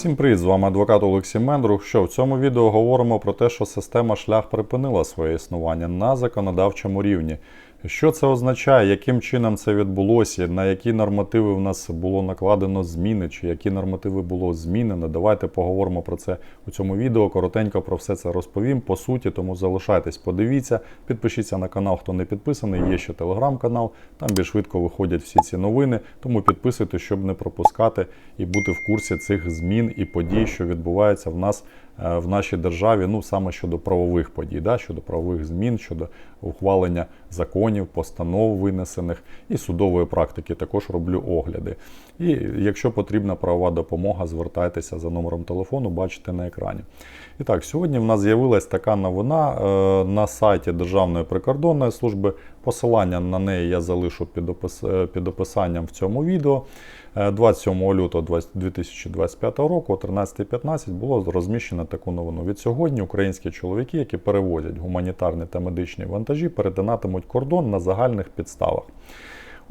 Всім привіт, з вами адвокат Олексій Мендрух. Що в цьому відео говоримо про те, що система шлях припинила своє існування на законодавчому рівні. Що це означає, яким чином це відбулося, на які нормативи в нас було накладено зміни, чи які нормативи було змінено. Давайте поговоримо про це у цьому відео. Коротенько про все це розповім. По суті, тому залишайтесь, подивіться, підпишіться на канал, хто не підписаний. Є ще телеграм-канал, там більш швидко виходять всі ці новини. Тому підписуйтесь, щоб не пропускати і бути в курсі цих змін і подій, що відбуваються в нас в нашій державі. Ну саме щодо правових подій, да, щодо правових змін, щодо ухвалення законів, постанов винесених і судової практики. Також роблю огляди. І якщо потрібна правова допомога, звертайтеся за номером телефону, бачите на екрані. І так, сьогодні в нас з'явилась така новина е, на сайті Державної прикордонної служби. Посилання на неї я залишу під, опис, е, під описанням в цьому відео. Е, 27 лютого 2025 року о 13.15 було розміщено таку новину. Від сьогодні українські чоловіки, які перевозять гуманітарні та медичні вантажі, перетинатимуть кордон на загальних підставах.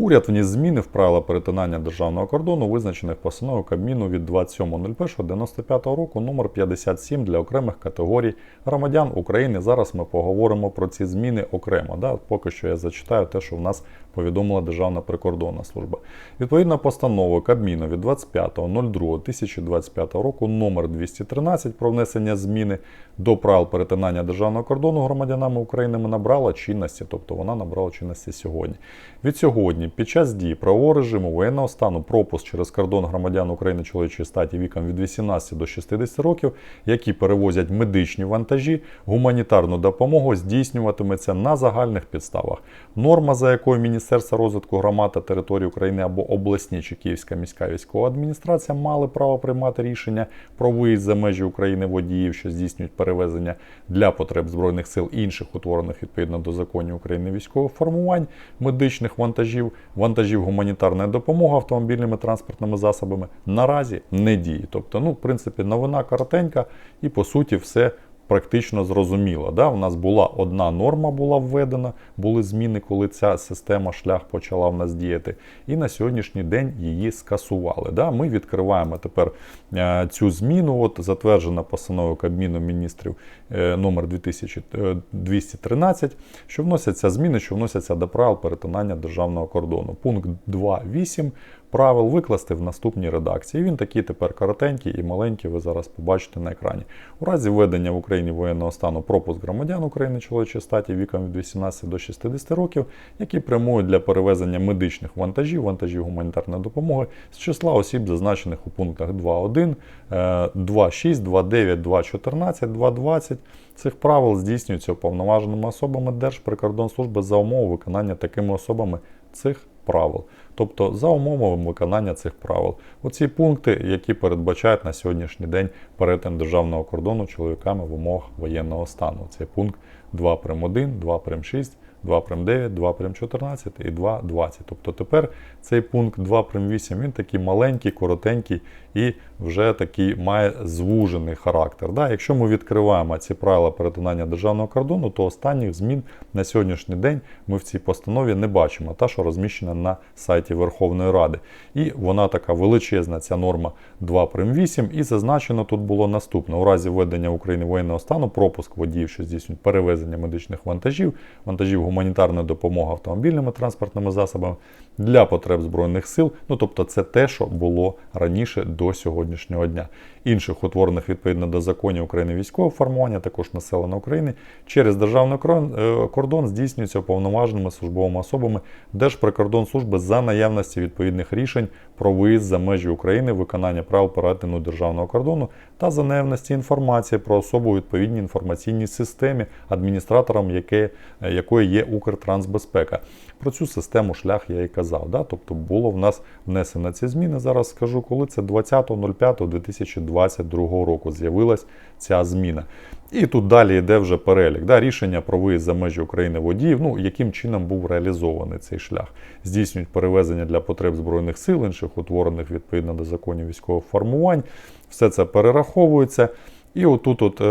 Уряд вніс зміни в правила перетинання державного кордону, визначених постановою Кабміну від 27.01.95 року номер 57 для окремих категорій громадян України. Зараз ми поговоримо про ці зміни окремо. Да? Поки що я зачитаю те, що в нас повідомила Державна прикордонна служба. Відповідно постановою Кабміну від 25.02.2025 року номер 213 про внесення зміни до правил перетинання державного кордону громадянами України набрала чинності, тобто вона набрала чинності сьогодні. Від сьогодні, під час дії правового режиму воєнного стану, пропуск через кордон громадян України чоловічої статі віком від 18 до 60 років, які перевозять медичні вантажі, гуманітарну допомогу здійснюватиметься на загальних підставах. Норма, за якою Міністерство розвитку громад та територій України або обласні чи Київська міська військова адміністрація мали право приймати рішення про виїзд за межі України водіїв, що здійснюють перевезення для потреб збройних сил інших утворених відповідно до законів України військових формувань, медичних вантажів, вантажів гуманітарної допомоги автомобільними транспортними засобами наразі не діє. Тобто, ну, в принципі, новина коротенька і по суті все практично зрозуміло. Да? У нас була одна норма була введена, були зміни, коли ця система шлях почала в нас діяти. І на сьогоднішній день її скасували. Да? Ми відкриваємо тепер е, цю зміну. От затверджена постановою Кабміну міністрів е, номер 2213, що вносяться зміни, що вносяться до правил перетинання державного кордону. Пункт 2.8 правил викласти в наступній редакції. Він такий тепер коротенький і маленький, ви зараз побачите на екрані. У разі введення в Україні воєнного стану пропуск громадян України чоловічої статі віком від 18 до 60 років, які прямують для перевезення медичних вантажів, вантажів гуманітарної допомоги з числа осіб, зазначених у пунктах 2.1, е, 2.6, 2.9, 2.14, 2.20. Цих правил здійснюються уповноваженими особами Держприкордонслужби за умови виконання такими особами цих правил. Тобто за умовами виконання цих правил. Оці пункти, які передбачають на сьогоднішній день перетин державного кордону чоловіками в умовах воєнного стану. Це пункт 2 прим 1, 2 прим 6, 2 прим 9, 2 прим 14 і 2 20. Тобто тепер цей пункт 2 прим 8 він такий маленький, коротенький і вже такий має звужений характер. Да? Якщо ми відкриваємо ці правила перетинання державного кордону, то останніх змін на сьогоднішній день ми в цій постанові не бачимо, та що розміщена на сайті Верховної Ради. І вона така величезна, ця норма 2 прим 8. І зазначено тут було наступне: у разі введення в Україні воєнного стану пропуск водіїв, що здійснюють перевезення медичних вантажів, вантажів гуманітарної допомоги автомобільними транспортними засобами для потреб збройних сил. Ну тобто, це те, що було раніше до сьогоднішнього дня. Інших утворених відповідно до законів України військового формування, також населення України через державний е, кордон здійснюється уповноваженими службовими особами Держприкордонслужби за наявності відповідних рішень про виїзд за межі України, виконання правил перетину державного кордону та за наявності інформації про особу у відповідній інформаційній системі, адміністратором яке, е, якої є Укртрансбезпека. Про цю систему шлях я і казав. Да? Тобто було в нас внесено ці зміни. Зараз скажу, коли це 20.05.2022 року з'явилась ця зміна. І тут далі йде вже перелік. Да? Рішення про виїзд за межі України водіїв, ну яким чином був реалізований цей шлях. Здійснюють перевезення для потреб Збройних сил, інших утворених відповідно до законів військових формувань. Все це перераховується. І отут от, е,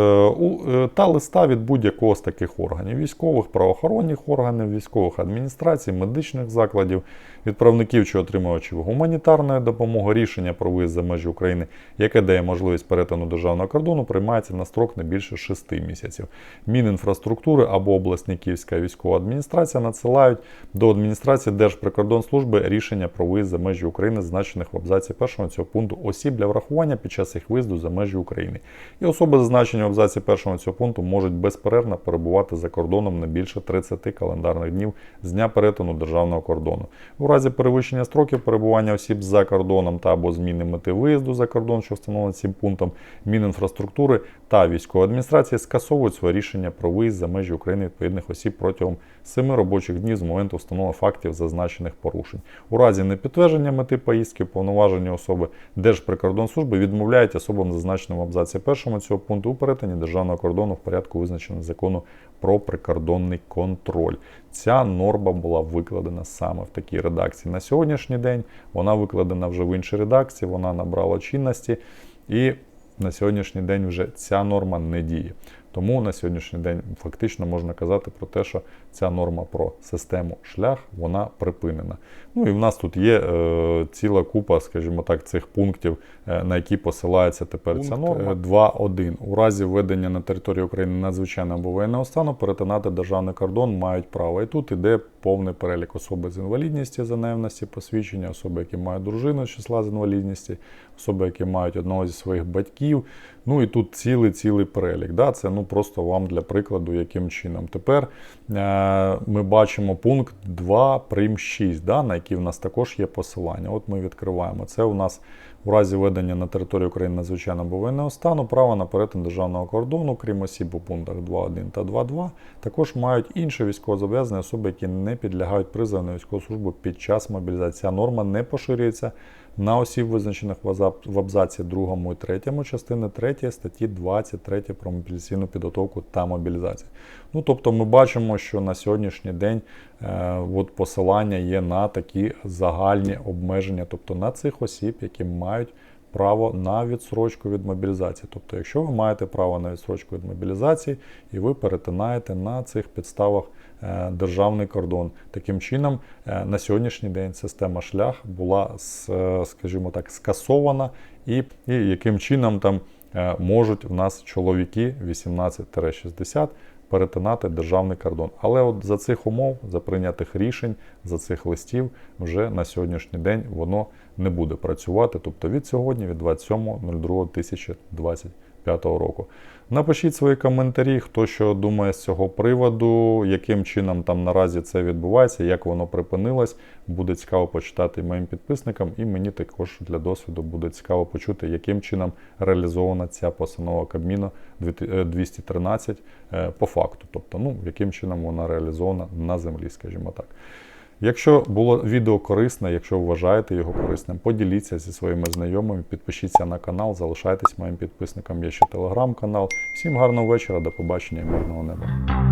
е, та листа від будь-якого з таких органів: військових, правоохоронних органів, військових адміністрацій, медичних закладів, відправників чи отримувачів гуманітарної допомоги, рішення про виїзд за межі України, яке дає можливість перетину державного кордону, приймається на строк не більше 6 місяців. Мінінфраструктури або обласні Київська військова адміністрація надсилають до адміністрації Держприкордонслужби рішення про виїзд за межі України, зазначених в абзаці першого цього пункту осіб для врахування під час їх виїзду за межі України. І особи, зазначені в абзаці першого цього пункту, можуть безперервно перебувати за кордоном не більше 30 календарних днів з дня перетину державного кордону. У разі перевищення строків перебування осіб за кордоном та або зміни мети виїзду за кордон, що встановлено цим пунктом, Мінінфраструктури та військової адміністрації скасовують своє рішення про виїзд за межі України відповідних осіб протягом 7 робочих днів з моменту встановлення фактів зазначених порушень. У разі непідтвердження мети поїздки повноважені особи Держприкордонслужби відмовляють особам, зазначеним в абзаці першому цього пункту у перетині державного кордону в порядку визначеного закону про прикордонний контроль. Ця норма була викладена саме в такій редакції. На сьогоднішній день вона викладена вже в іншій редакції, вона набрала чинності і на сьогоднішній день вже ця норма не діє. Тому на сьогоднішній день фактично можна казати про те, що ця норма про систему шлях вона припинена. Ну і в нас тут є е, ціла купа, скажімо так, цих пунктів, е, на які посилається тепер ця норма. е, 2.1. У разі введення на території України надзвичайного або воєнного стану перетинати державний кордон мають право. І тут іде повний перелік особи з інвалідністю за наявності посвідчення, особи, які мають дружину з числа з інвалідності, особи, які мають одного зі своїх батьків. Ну і тут цілий цілий перелік. Да? Це ну просто вам для прикладу, яким чином. Тепер е, ми бачимо пункт 2 прим 6, да? на який в нас також є посилання. От ми відкриваємо. Це у нас у разі введення на території України надзвичайного воєнного стану право на перетин державного кордону, крім осіб у пунктах 2.1 та 2.2, також мають інші військовозобов'язані особи, які не підлягають призову на військову службу під час мобілізації. Ця норма не поширюється на осіб, визначених в абзаці 2 і 3 частини 3 статті 23 про мобілізаційну підготовку та мобілізацію. Ну, тобто ми бачимо, що на сьогоднішній день е, от посилання є на такі загальні обмеження, тобто на цих осіб, які мають право на відсрочку від мобілізації. Тобто, якщо ви маєте право на відсрочку від мобілізації і ви перетинаєте на цих підставах державний кордон, таким чином е, на сьогоднішній день система шлях була, е, скажімо так, скасована, і, і яким чином там е, можуть в нас чоловіки 18-60 перетинати державний кордон. Але от за цих умов, за прийнятих рішень, за цих листів, вже на сьогоднішній день воно не буде працювати. Тобто від сьогодні, від 27.02.2025 року. Напишіть свої коментарі, хто що думає з цього приводу, яким чином там наразі це відбувається, як воно припинилось. Буде цікаво почитати моїм підписникам, і мені також для досвіду буде цікаво почути, яким чином реалізована ця постанова Кабміну 213 е, по факту. Тобто, ну, яким чином вона реалізована на землі, скажімо так. Якщо було відео корисне, якщо вважаєте його корисним, поділіться зі своїми знайомими, підпишіться на канал, залишайтесь моїм підписником. Є ще телеграм-канал. Всім гарного вечора, до побачення мирного неба.